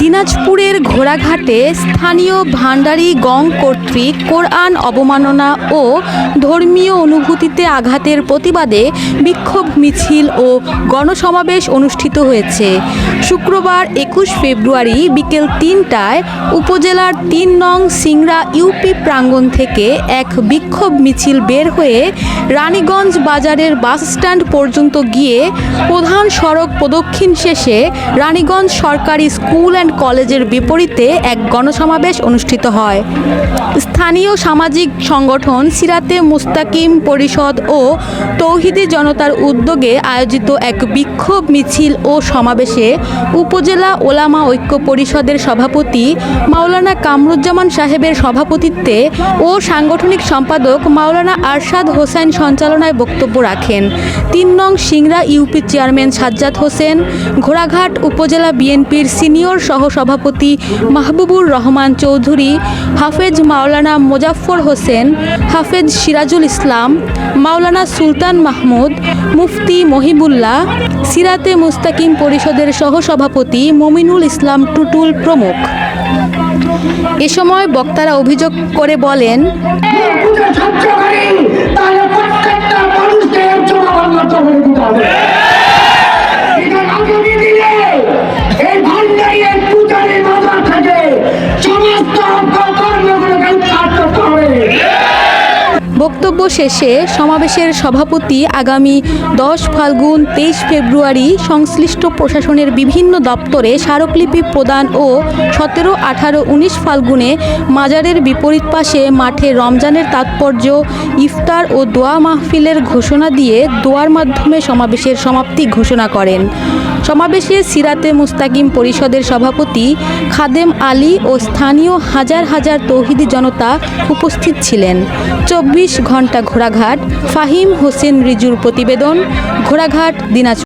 দিনাজপুরের ঘোড়াঘাটে স্থানীয় ভান্ডারী গং কর্তৃক কোরআন অবমাননা ও ধর্মীয় অনুভূতিতে আঘাতের প্রতিবাদে বিক্ষোভ মিছিল ও গণসমাবেশ অনুষ্ঠিত হয়েছে। শুক্রবার একুশ ফেব্রুয়ারি বিকেল তিনটায় উপজেলার তিন নং সিংড়া ইউপি প্রাঙ্গণ থেকে এক বিক্ষোভ মিছিল বের হয়ে রানীগঞ্জ বাজারের বাস স্ট্যান্ড পর্যন্ত গিয়ে প্রধান সড়ক প্রদক্ষিণ শেষে রানীগঞ্জ সরকারি স্কুল অ্যান্ড কলেজের বিপরীতে এক গণসমাবেশ অনুষ্ঠিত হয়। স্থানীয় সামাজিক সংগঠন সিরাতে মুস্তাকিম পরিষদ ও তৌহিদি জনতার উদ্যোগে আয়োজিত এক বিক্ষোভ মিছিল ও সমাবেশে উপজেলা ওলামা ঐক্য পরিষদের সভাপতি মাওলানা কামরুজ্জামান সাহেবের সভাপতিত্বে ও সাংগঠনিক সম্পাদক মাওলানা আরশাদ হোসেন সঞ্চালনায় বক্তব্য রাখেন। তিন নং সিংড়া ইউপি চেয়ারম্যান সাজ্জাদ হোসেন, ঘোড়াঘাট উপজেলা বিএনপির সিনিয়র সহসভাপতি মাহবুবুর রহমান চৌধুরী, হাফেজ মাওলানা মোজাফফর হোসেন, হাফেজ সিরাজুল ইসলাম, মাওলানা সুলতান মাহমুদ, মুফতি মহিবুল্লাহ, সিরাতে মুস্তাকিম পরিষদের সহসভাপতি মমিনুল ইসলাম টুটুল প্রমুখ। এ সময় বক্তারা অভিযোগ করে বলেন শেষে সমাবেশের সভাপতি আগামী দশ ফাল্গুন তেইশ ফেব্রুয়ারি সংশ্লিষ্ট প্রশাসনের বিভিন্ন দপ্তরে স্মারকলিপি প্রদান ও সতেরো আঠারো উনিশ ফাল্গুনে মাজারের বিপরীত পাশে মাঠে রমজানের তাৎপর্য, ইফতার ও দোয়া মাহফিলের ঘোষণা দিয়ে দোয়ার মাধ্যমে সমাবেশের সমাপ্তি ঘোষণা করেন। সমাবেশে সিরাতে মুস্তাকিম পরিষদের সভাপতি খাদেম আলী ও স্থানীয় হাজার হাজার তৌহিদি জনতা উপস্থিত ছিলেন। চব্বিশ ঘণ্টা ঘোড়াঘাট ফাহিম হোসেন রিজুর প্রতিবেদন ঘোড়াঘাট দিনাজপুর।